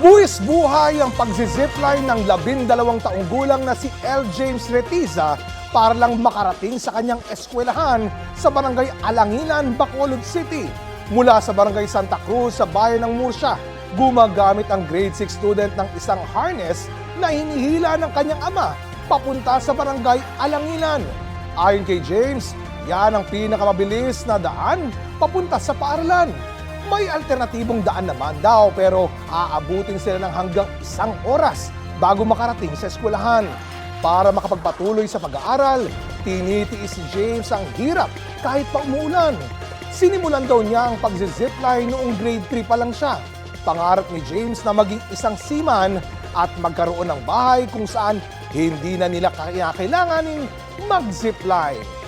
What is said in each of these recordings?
Buwis buhay ang pagzizipline ng labindalawang taong gulang na si L. James Retiza para lang makarating sa kanyang eskwelahan sa barangay Alanginan, Bacolod City. Mula sa barangay Santa Cruz sa bayan ng Murcia, gumagamit ang grade 6 student ng isang harness na hinihila ng kanyang ama papunta sa barangay Alanginan. Ayon kay James, yan ang pinakamabilis na daan papunta sa paaralan. May alternatibong daan naman daw pero aabutin sila ng hanggang isang oras bago makarating sa eskwelahan. Para makapagpatuloy sa pag-aaral, tinitiis si James ang hirap kahit pa umuulan. Sinimulan daw niya ang pagzizipline noong grade 3 pa lang siya. Pangarap ni James na maging isang seaman at magkaroon ng bahay kung saan hindi na nila kailanganin mag-zipline.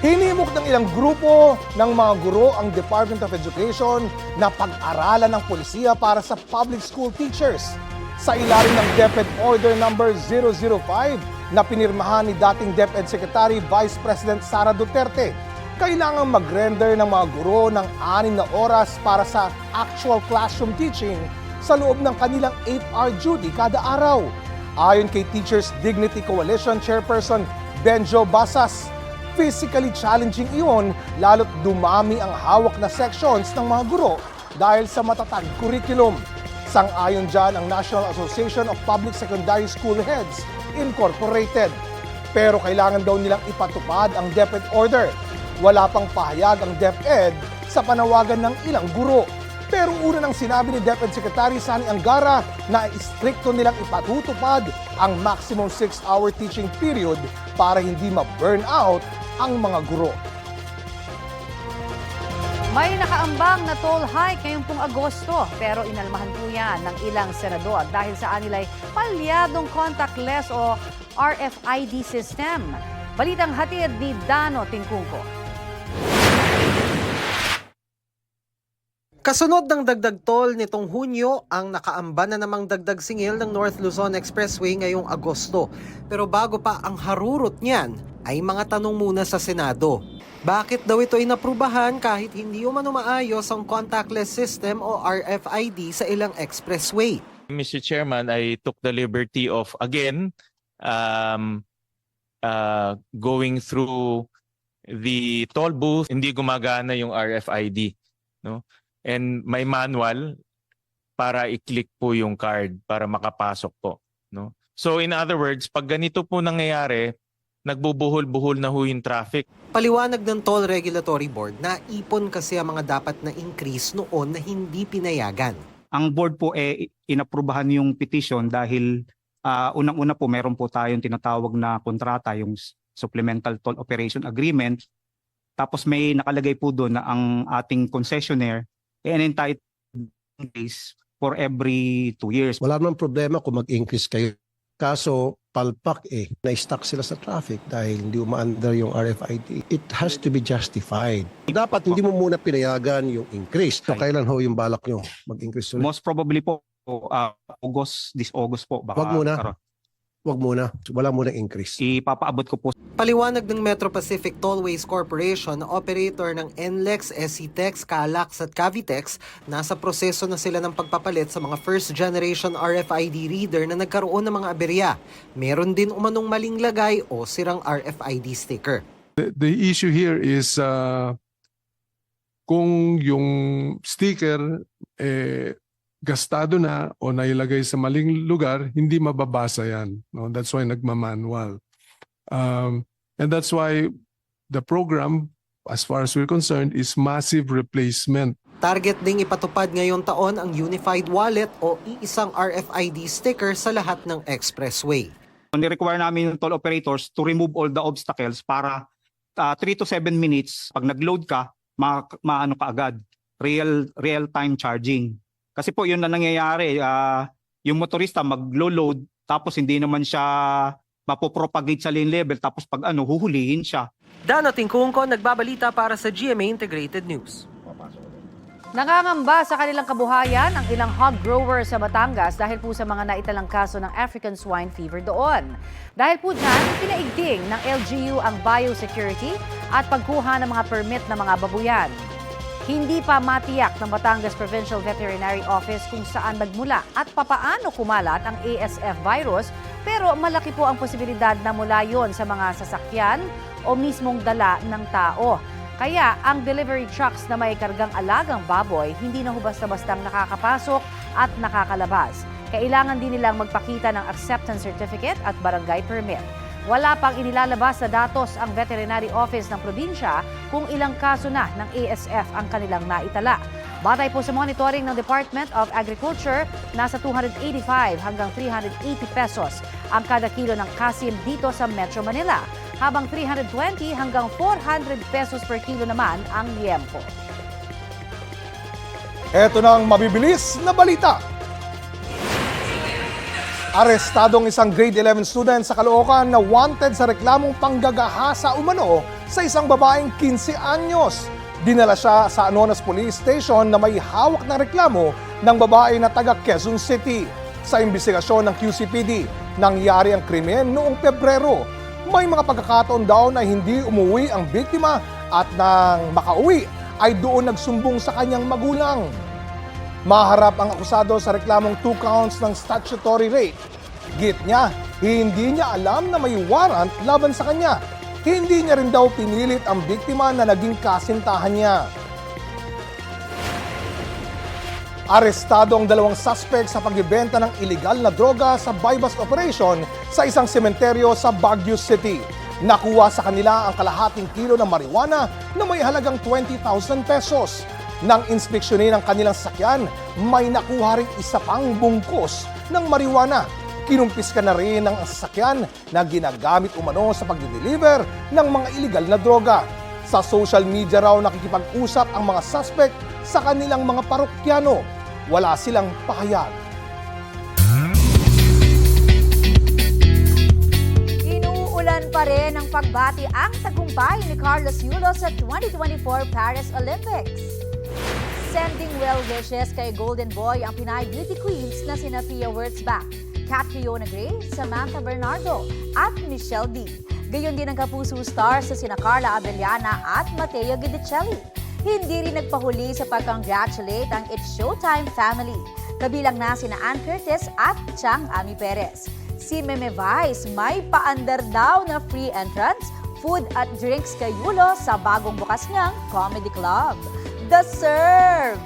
Hinimok ng ilang grupo ng mga guro ang Department of Education na pag-aralan ng polisiya para sa public school teachers. Sa ilalim ng DepEd Order number 005 na pinirmahan ni dating DepEd Secretary Vice President Sara Duterte, kailangan mag-render ng mga guro ng anim na oras para sa actual classroom teaching sa loob ng kanilang 8-hour duty kada araw. Ayon kay Teachers Dignity Coalition Chairperson Benjo Basas, physically challenging iyon lalo't dumami ang hawak na sections ng mga guro dahil sa matatag curriculum. Sang-ayon dyan ang National Association of Public Secondary School Heads Incorporated. Pero kailangan daw nilang ipatupad ang DepEd order. Wala pang pahayag ang DepEd sa panawagan ng ilang guro. Pero una nang sinabi ni DepEd Secretary Sani Angara na istrikto nilang ipatutupad ang maximum 6-hour teaching period para hindi ma-burn out ang mga guro. May nakaambang na toll hike ngayong pong Agosto pero inalmahan po yan ng ilang senador dahil sa anilay palyadong contactless o RFID system. Balitang hatid ni Dano Tingkungko. Kasunod ng dagdag toll nitong Hunyo, ang nakaamba na namang dagdag singil ng North Luzon Expressway ngayong Agosto. Pero bago pa ang harurot niyan, ay mga tanong muna sa Senado. Bakit daw ito inaprubahan kahit hindi umano maayos ang contactless system o RFID sa ilang expressway? Mr. Chairman, I took the liberty of again um, uh, going through the toll booth. Hindi gumagana yung RFID, no? And may manual para i-click po yung card para makapasok po, no? So in other words, pag ganito po nangyayari, nagbubuhol-buhol na ho yung traffic. Paliwanag ng Toll Regulatory Board na ipon kasi ang mga dapat na increase noon na hindi pinayagan. ang board po eh inaprubahan yung petition dahil ah, unang-una po meron po tayong tinatawag na kontrata yung supplemental toll operation agreement tapos may nakalagay po doon na ang ating concessionaire eh entitled days for every two years. Wala namang problema kung mag-increase kayo. Kaso, palpak eh, na-stuck sila sa traffic dahil hindi umaandar yung RFID. It has to be justified. Dapat hindi mo muna pinayagan yung increase. So, kailan ho yung balak nyo mag-increase ulit? Most probably po ah, August, this August po. Baka Wag muna. karoon. Wag muna. Wala muna increase. Ipapaabot ko po Paliwanag ng Metro Pacific Tollways Corporation na operator ng NLEX, SCTEX, CALAX at Cavitex, nasa proseso na sila ng pagpapalit sa mga first generation RFID reader na nagkaroon ng mga aberya. Meron din umanong maling lagay o sirang RFID sticker. The, the issue here is uh, kung yung sticker eh, gastado na o nailagay sa maling lugar, hindi mababasa yan. No? That's why nagmamanual. Um, and that's why the program, as far as we're concerned, is massive replacement. Target ding ipatupad ngayong taon ang Unified Wallet o iisang RFID sticker sa lahat ng expressway. ni-require namin yung toll operators to remove all the obstacles para 3 to 7 minutes pag nag-load ka, ma maano ka agad. Real real time charging. Kasi po yun na nangyayari, ah, yung motorista maglo-load tapos hindi naman siya mapopropagate sa lane level tapos pag ano huhulihin siya. Dano Tingkungko, nagbabalita para sa GMA Integrated News. Nangangamba sa kanilang kabuhayan ang ilang hog growers sa Batangas dahil po sa mga naitalang kaso ng African swine fever doon. Dahil po dyan, pinaigting ng LGU ang biosecurity at pagkuha ng mga permit ng mga babuyan. Hindi pa matiyak ng Batangas Provincial Veterinary Office kung saan nagmula at papaano kumalat ang ASF virus pero malaki po ang posibilidad na mula yon sa mga sasakyan o mismong dala ng tao. Kaya ang delivery trucks na may kargang alagang baboy hindi na basta-bastang nakakapasok at nakakalabas. Kailangan din nilang magpakita ng acceptance certificate at barangay permit. Wala pang inilalabas na datos ang veterinary office ng probinsya kung ilang kaso na ng ASF ang kanilang naitala. Batay po sa monitoring ng Department of Agriculture, nasa 285 hanggang 380 pesos ang kada kilo ng kasim dito sa Metro Manila, habang 320 hanggang 400 pesos per kilo naman ang liempo. Ito na ang mabibilis na balita. Arestadong isang grade 11 student sa Caloocan na wanted sa reklamong panggagahasa umano sa isang babaeng 15 anyos. Dinala siya sa Anonas Police Station na may hawak na reklamo ng babae na taga Quezon City. Sa imbestigasyon ng QCPD, nangyari ang krimen noong Pebrero. May mga pagkakataon daw na hindi umuwi ang biktima at nang makauwi ay doon nagsumbong sa kanyang magulang. Maharap ang akusado sa reklamong two counts ng statutory rape. Git niya, hindi niya alam na may warrant laban sa kanya. Hindi niya rin daw pinilit ang biktima na naging kasintahan niya. Arestado ang dalawang suspect sa pagbibenta ng illegal na droga sa buy-bust operation sa isang sementeryo sa Baguio City. Nakuha sa kanila ang kalahating kilo ng marijuana na may halagang 20,000 pesos. Nang inspeksyonin ang kanilang sakyan, may nakuha rin isa pang bungkos ng marijuana. Kinumpis ka na rin ang sasakyan na ginagamit umano sa pag-deliver ng mga illegal na droga. Sa social media raw nakikipag-usap ang mga suspect sa kanilang mga parokyano. Wala silang pahayag. Inuulan pa rin ang pagbati ang tagumpay ni Carlos Yulo sa 2024 Paris Olympics. Sending well wishes kay Golden Boy ang Pinay Beauty Queens na sina Pia Wurtzbach, Kat Fiona Gray, Samantha Bernardo at Michelle D. Gayon din ang kapuso stars sa sina Carla Abellana at Mateo Guidicelli. Hindi rin nagpahuli sa pag-congratulate ang It's Showtime family. Kabilang na sina Ann Curtis at Chang Ami Perez. Si Meme Vice may paandar daw na free entrance, food at drinks kay Yulo sa bagong bukas niyang comedy club. The Serve!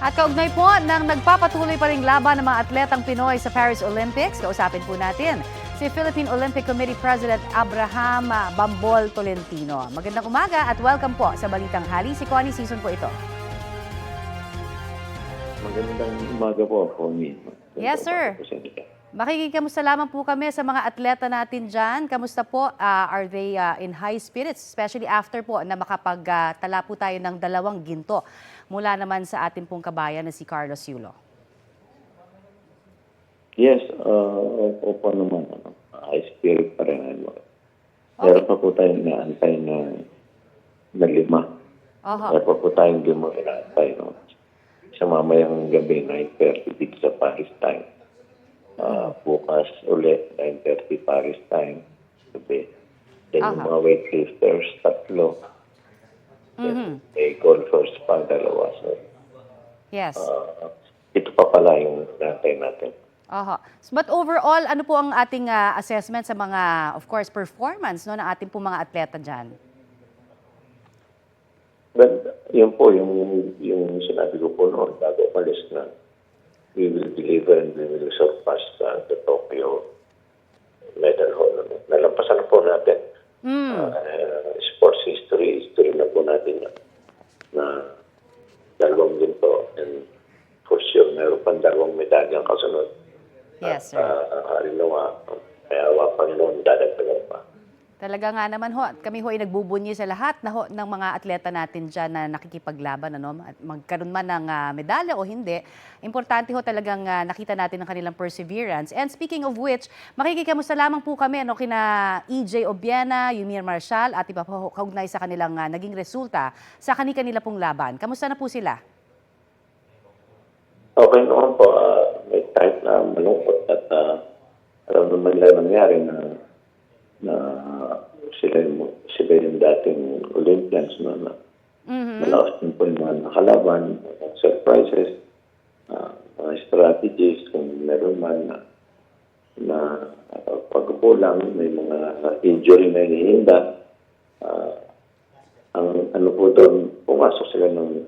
At kaugnay po ng nagpapatuloy pa ring laban ng mga atletang Pinoy sa Paris Olympics, kausapin po natin si Philippine Olympic Committee President Abraham ah, Bambol Tolentino. Magandang umaga at welcome po sa Balitang Hali. Si Connie Season po ito. Magandang umaga po, Connie. Yes, sir. Makikikamusta lamang po kami sa mga atleta natin dyan. Kamusta po? Ah, are they ah, in high spirits? Especially after po na makapagtala po tayo ng dalawang ginto mula naman sa ating pong kabayan na si Carlos Yulo. Yes, uh, opo naman. Ano, high spirit pa rin. Ano. Meron pa po tayong inaantay na, na lima. Oho. Meron pa po tayong lima inaantay. No? Sa mamayang gabi, 9.30 dito sa Paris time. Uh, bukas ulit, 9.30 Paris time. Gabi. Then yung Aha. mga weightlifters, tatlo. Mhm. May golfers pa, dalawa. So, Yes. uh, ito pa pala yung inaantay natin. Aha. But overall, ano po ang ating ah, assessment sa mga, of course, performance no, ng ating po mga atleta dyan? Well, yun po, yung, yung sinabi ko po noon, bago umalis na, we will deliver and we will surpass uh, the Tokyo medal hall. Ano. Nalampasan na po natin. Mm. Uh, sports history, history na po natin yan. Na dalawang din po. And for sure, meron pang dalawang medalyang kasunod. Yes, sir. Uh, harinawa, kaya awa Panginoon, dadagdagan pa. Talaga nga naman ho, at kami ho ay nagbubunyi sa lahat na ho, ng mga atleta natin dyan na nakikipaglaban. Ano? Magkaroon man ng ah, medalya o hindi, importante ho talagang ah, nakita natin ang kanilang perseverance. And speaking of which, makikikamusta lamang po kami ano, kina EJ Obiena, Yumir Marshall at iba po kaugnay sa kanilang ah, naging resulta sa kani-kanila pong laban. Kamusta na po sila? Okay naman po. ah, may kahit na malungkot at uh, alam naman nila nangyari na na sila yung, sila yung dating Olympians no, na Mhm. malakas din po yung mga nakalaban, mga surprises, ah, mga strategies, kung meron man na, na uh, pagkukulang, may mga injury na hinihinda. Ah, ang ano po doon, pumasok sila ng,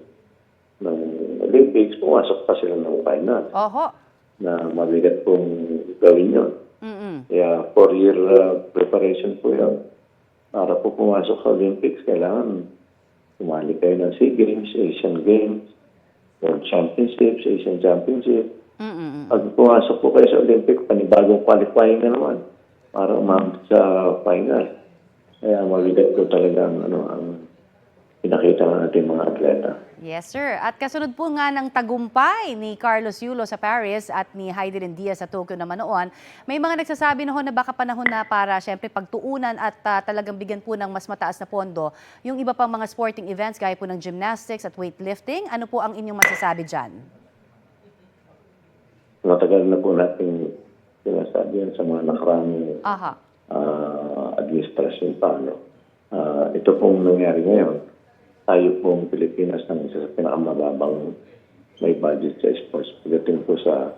ng Olympics, pumasok pa sila ng final Oho. na mabigat pong gawin yun. Mm-mm. Kaya four-year uh, preparation po yun. Para po pumasok sa Olympics, kailangan tumali kayo ng SEA Games, Asian Games, World Championships, Asian Championship. Mm-mm. Pag pumasok po kayo sa Olympic, panibagong qualifying na naman para umabot sa final. Kaya mabigat po talaga ang, ano, ang pinakita ng ating mga atleta. Yes, sir. At kasunod po nga ng tagumpay ni Carlos Yulo sa Paris at ni Heidi Diaz sa Tokyo naman noon, may mga nagsasabi noon na baka panahon na para syempre pagtuunan at ah, talagang bigyan po ng mas mataas na pondo yung iba pang mga sporting events gaya po ng gymnastics at weightlifting. Ano po ang inyong masasabi dyan? Matagal na po natin sinasabi yan sa mga nakarang Aha. uh, administrasyon pa. No? Ah, ito pong nangyari ngayon, tayo pong Pilipinas ng isa sa pinakamababang may budget sa sports pagdating po sa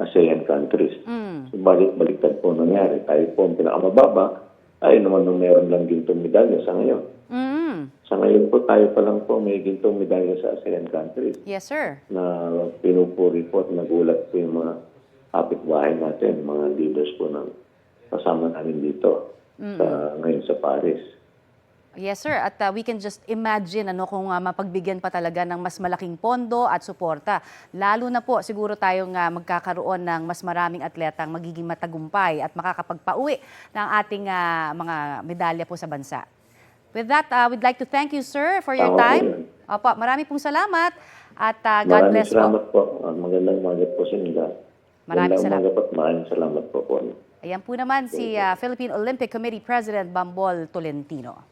ASEAN countries. Mm. So, balik-baliktad po nangyari. Tayo po ang pinakamababa. Tayo naman nung meron lang gintong medalya sa ngayon. Mm. Sa ngayon po, tayo pa lang po may gintong medalya sa ASEAN countries Yes, sir. na pinupuri po at nagulat po yung mga kapitbahay natin, mga leaders po ng kasama namin dito sa, ngayon sa Paris. Yes, sir. At uh, we can just imagine ano kung uh, mapagbigyan pa talaga ng mas malaking pondo at suporta. Lalo na po siguro tayong uh, magkakaroon ng mas maraming atletang magiging matagumpay at makakapagpauwi ng ating uh, mga medalya po sa bansa. With that, uh, we'd like to thank you, sir, for your Tama po time. Opo, marami pong salamat at uh, God Maraming bless po. salamat po. Ah, Magandang umaga po sa inyo lahat. Maraming Magandang salamat. umaga po at maraming salamat po po. Ayan po naman si uh, Philippine Olympic Committee President Bambol Tolentino.